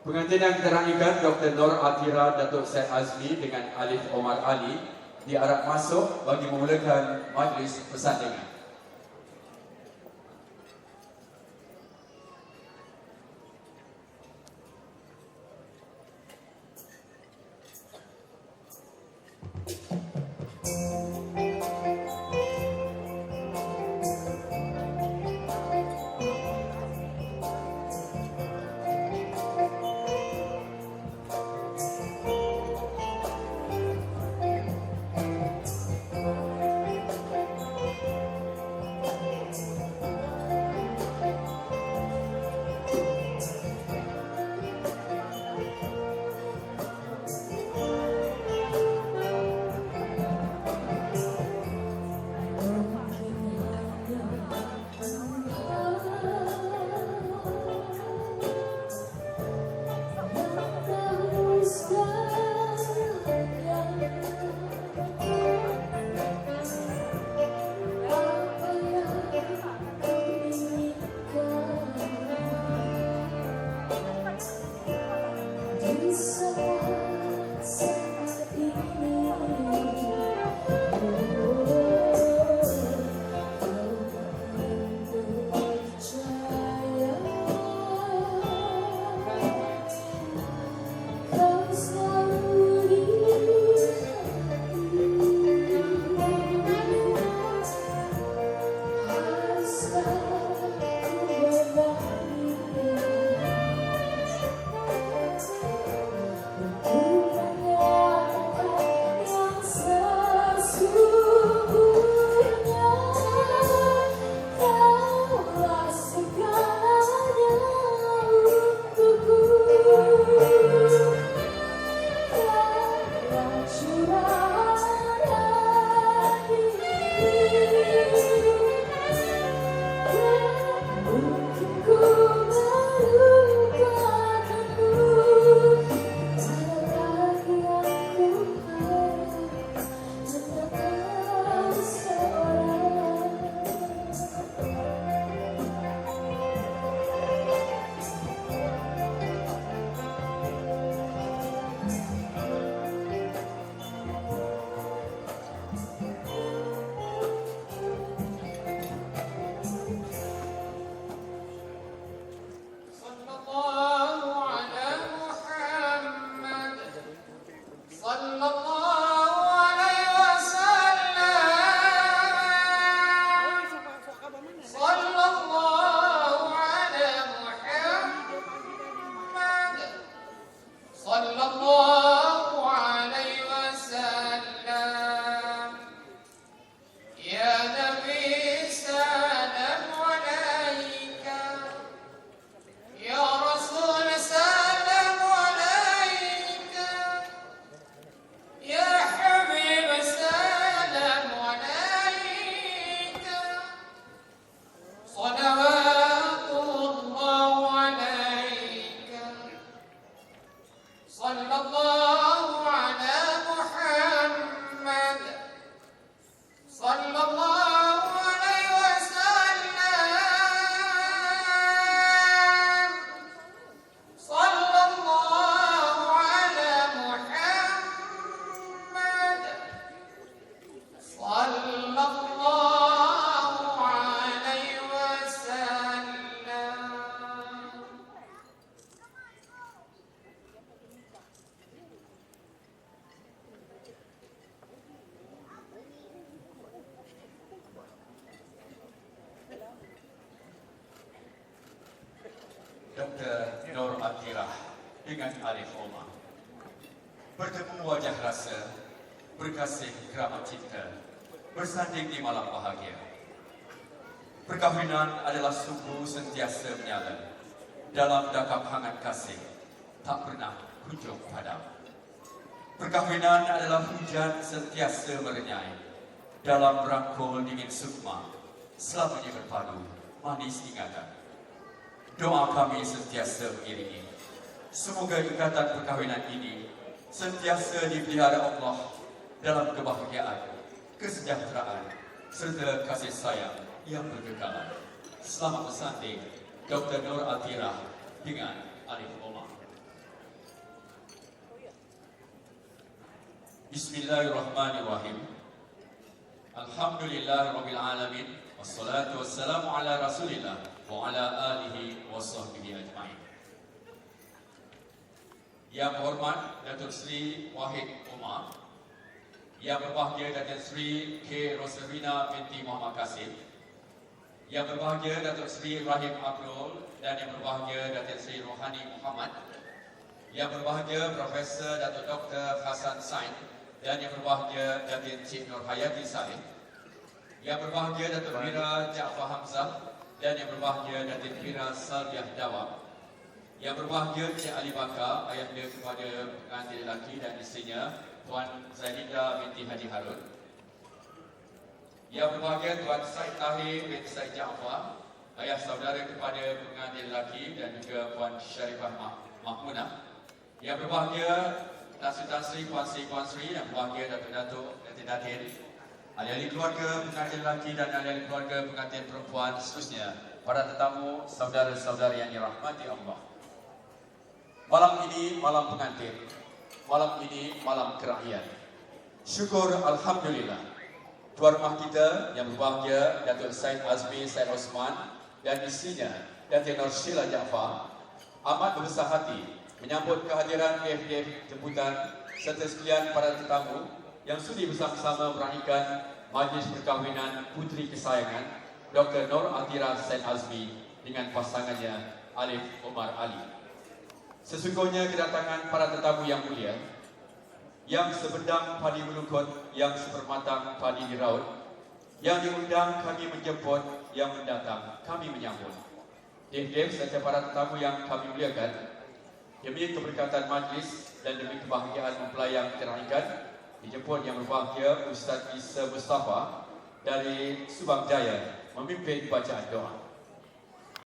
Pengantin yang kita raikan Dr. Nur Atira Datuk Syed Azmi dengan Alif Omar Ali diarah masuk bagi memulakan majlis persandingan. Nur Atirah dengan Alif Omar. Bertemu wajah rasa, berkasih keramat cinta, bersanding di malam bahagia. Perkahwinan adalah sungguh sentiasa menyala dalam dakap hangat kasih, tak pernah kunjung padam. Perkahwinan adalah hujan sentiasa merenyai dalam rangkul dingin sukma, selamanya berpadu, manis ingatan doa kami sentiasa ini. Semoga ikatan perkahwinan ini sentiasa dipelihara Allah dalam kebahagiaan, kesejahteraan serta kasih sayang yang berkekalan. Selamat bersanding, Dr. Nur Atirah dengan Alif Omar. Bismillahirrahmanirrahim. Alhamdulillahirrahmanirrahim. Wassalatu wassalamu ala Rasulillah wa ala alihi wa sahbihi ajma'in. Yang berhormat Datuk Seri Wahid Umar. Yang berbahagia Datuk Seri K. Rosarina binti Muhammad Kasim. Yang berbahagia Datuk Seri Rahim Abdul dan yang berbahagia Datuk Seri Rohani Muhammad. Yang berbahagia Profesor Datuk Dr. Hasan Sain dan yang berbahagia Datin Cik Nur Hayati Saleh. Yang berbahagia Datuk Mira Jaafar Hamzah dan yang berbahagia Datin Mira Salbiah Dawam. Yang berbahagia Cik Ali Bakar, ayah dia kepada pengantin lelaki dan isterinya, Tuan Zailinda binti Haji Harun. Yang berbahagia Tuan Said Tahir bin Said Jaafar, ayah saudara kepada pengantin lelaki dan juga Puan Syarifah Mah- Mahmunah. Yang berbahagia Tan Sri, Puan Sri, Puan Sri yang berbahagia Datuk-Datuk, Datin-Datin, ahli-ahli keluarga pengantin lelaki dan ahli-ahli keluarga pengantin perempuan seterusnya, para tetamu, saudara-saudara yang dirahmati Allah. Malam ini malam pengantin, malam ini malam kerahian. Syukur Alhamdulillah. Tuan rumah kita yang berbahagia Datuk Said Azmi Said Osman dan isinya Datuk Nur Sheila Jaafar amat berbesar hati menyambut kehadiran KFDF jemputan serta sekalian para tetamu yang sudi bersama-sama meraihkan majlis perkahwinan puteri kesayangan Dr. Nur Atira Said Azmi dengan pasangannya Alif Omar Ali. Sesungguhnya kedatangan para tetamu yang mulia yang sebedang padi melukut, yang sepermatang padi diraut, yang diundang kami menjemput, yang mendatang kami menyambut. Dev-dev serta para tetamu yang kami muliakan, demi keberkatan majlis dan demi kebahagiaan mempelai yang terakhir, dijemput yang berbahagia Ustaz Isa Mustafa dari Subang Jaya memimpin bacaan doa.